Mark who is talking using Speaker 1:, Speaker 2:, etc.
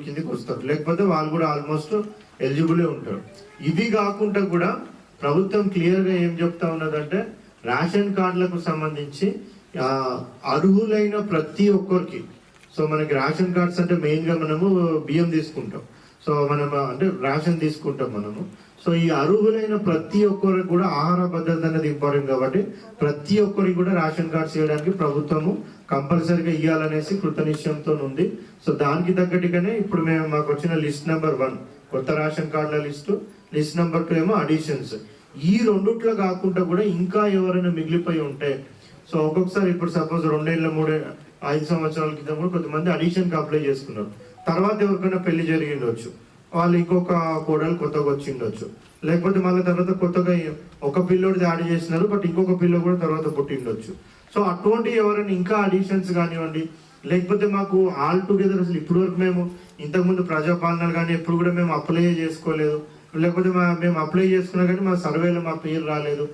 Speaker 1: కిందకి వస్తారు. లేకపోతే వాళ్ళు కూడా ఆల్మోస్ట్ ఎలిజిబులే ఉంటారు. ఇవి కాకుండా కూడా ప్రభుత్వం క్లియర్గా ఏం చెప్తా ఉన్నదంటే రేషన్ కార్డులకు సంబంధించి అర్హులైన ప్రతి ఒక్కరికి. సో మనకి రేషన్ కార్డ్స్ అంటే మెయిన్గా మనము బియ్యం తీసుకుంటాం. సో మనం అంటే రేషన్ తీసుకుంటాం మనము. సో ఈ అర్హులైన ప్రతి ఒక్కరికి కూడా ఆహార భద్రత అనేది ఇంపార్టెంట్ కాబట్టి ప్రతి ఒక్కరికి కూడా రేషన్ కార్డ్స్ ఇవ్వడానికి ప్రభుత్వము కంపల్సరీగా ఇవ్వాలనేసి కృతనిశ్చయంతో ఉంది. సో దానికి తగ్గట్టుగానే ఇప్పుడు మేము మాకు వచ్చిన లిస్ట్ నెంబర్ వన్ కొత్త రేషన్ కార్డుల లిస్టు లిస్ట్ నెంబర్ టూ ఏమో అడిషన్స్. ఈ రెండిట్లో కాకుండా కూడా ఇంకా ఎవరైనా మిగిలిపోయి ఉంటే సో ఒక్కొక్కసారి ఇప్పుడు సపోజ్ రెండేళ్ళ మూడే ఐదు సంవత్సరాల క్రితం కూడా కొంతమంది అడిషన్కి అప్లై చేసుకున్నారు. తర్వాత ఎవరికైనా పెళ్ళి జరిగి ఉండొచ్చు వాళ్ళు ఇంకొక కోడలు కొత్తగా వచ్చిండొచ్చు. లేకపోతే మళ్ళీ తర్వాత కొత్తగా ఒక పిల్లోడిది యాడ్ చేసినారు బట్ ఇంకొక పిల్ల కూడా తర్వాత పుట్టిండొచ్చు. సో అటువంటి ఎవరైనా ఇంకా అడిషన్స్ కానివ్వండి లేకపోతే మాకు ఆల్ టుగెదర్ అసలు ఇప్పుడు వరకు మేము ఇంతకుముందు ప్రజాపాలనలు కానీ ఎప్పుడు కూడా మేము అప్లై చేసుకోలేదు. లేకపోతే మా మేము అప్లై చేసుకున్నా కానీ మా సర్వేలో మా పేరు రాలేదు.